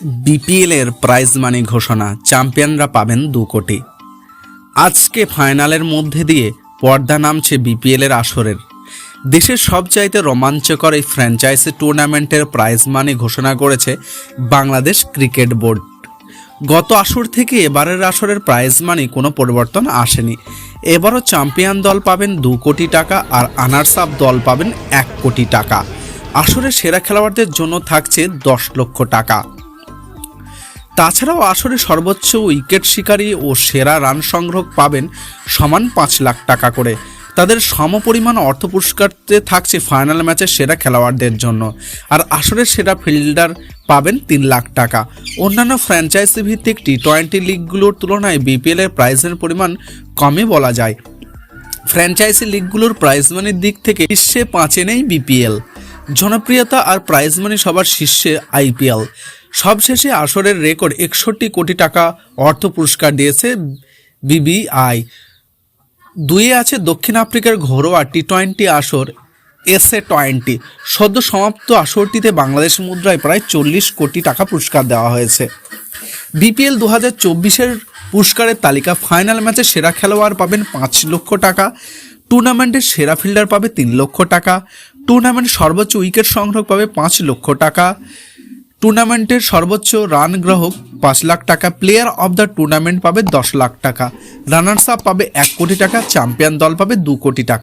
BPL এর prize money ঘোষণা চ্যাম্পিয়নরা পাবেন দু কোটি। আজকে ফাইনালের মধ্যে দিয়ে পর্দা নামছে বিপিএল এর আসরের। দেশের সবচাইতে রোমাঞ্চকর এই ফ্র্যাঞ্চাইজি টুর্নামেন্টের প্রাইজ মানি ঘোষণা করেছে বাংলাদেশ ক্রিকেট বোর্ড। গত আসর থেকে এবারের আসরের প্রাইজ মানি কোনো পরিবর্তন আসেনি। এবারও চ্যাম্পিয়ন দল পাবেন দু কোটি টাকা আর আনার্স আপ দল পাবেন এক কোটি টাকা। আসরে সেরা খেলোয়াড়দের জন্য থাকছে দশ লক্ষ টাকা। তাছাড়াও আসরে সর্বোচ্চ উইকেট শিকারী ও সেরা রান সংগ্রহ পাবেন সমান পাঁচ লাখ টাকা করে। তাদের সমপরিমাণ অর্থ পুরস্কারতে থাকছে ফাইনাল ম্যাচের সেরা খেলোয়াড়দের জন্য। আর আসরের সেরা ফিল্ডার পাবেন তিন লাখ টাকা। অন্যান্য ফ্র্যাঞ্চাইজি ভিত্তিক টি টোয়েন্টি লিগগুলোর তুলনায় বিপিএল এর প্রাইজের পরিমাণ কমই বলা যায়। ফ্র্যাঞ্চাইজি লিগগুলোর প্রাইজ মানির দিক থেকে শীর্ষে পাঁচে নেই বিপিএল। জনপ্রিয়তা আর প্রাইজ মানি সবার শীর্ষে আইপিএল। সবশেষে আসরের রেকর্ড একষট্টি কোটি টাকা অর্থ পুরস্কার দিয়েছে বিবিআই। দুয়ে আছে দক্ষিণ আফ্রিকার ঘরোয়া টি টোয়েন্টি আসর, এসএ টোয়েন্টি। সদ্য সমাপ্ত আসরটিতে বাংলাদেশ মুদ্রায় প্রায় চল্লিশ কোটি টাকা পুরস্কার দেওয়া হয়েছে। বিপিএল দু হাজার চব্বিশের পুরস্কারের তালিকা ফাইনাল ম্যাচে সেরা খেলোয়াড় পাবেন পাঁচ লক্ষ টাকা, টুর্নামেন্টের সেরা ফিল্ডার পাবে তিন লক্ষ টাকা টুর্নামেন্ট সর্বোচ্চ উইকেট সংগ্রহ পাবে পাঁচ লক্ষ টাকা টুর্নামেন্টের সর্বোচ্চ রান গ্রাহক পাঁচ লাখ টাকা, প্লেয়ার অব দ্য টুর্নামেন্ট পাবে দশ লাখ টাকা, রানার্স আপ পাবে এক কোটি টাকা, চ্যাম্পিয়ন দল পাবে দু কোটি টাকা।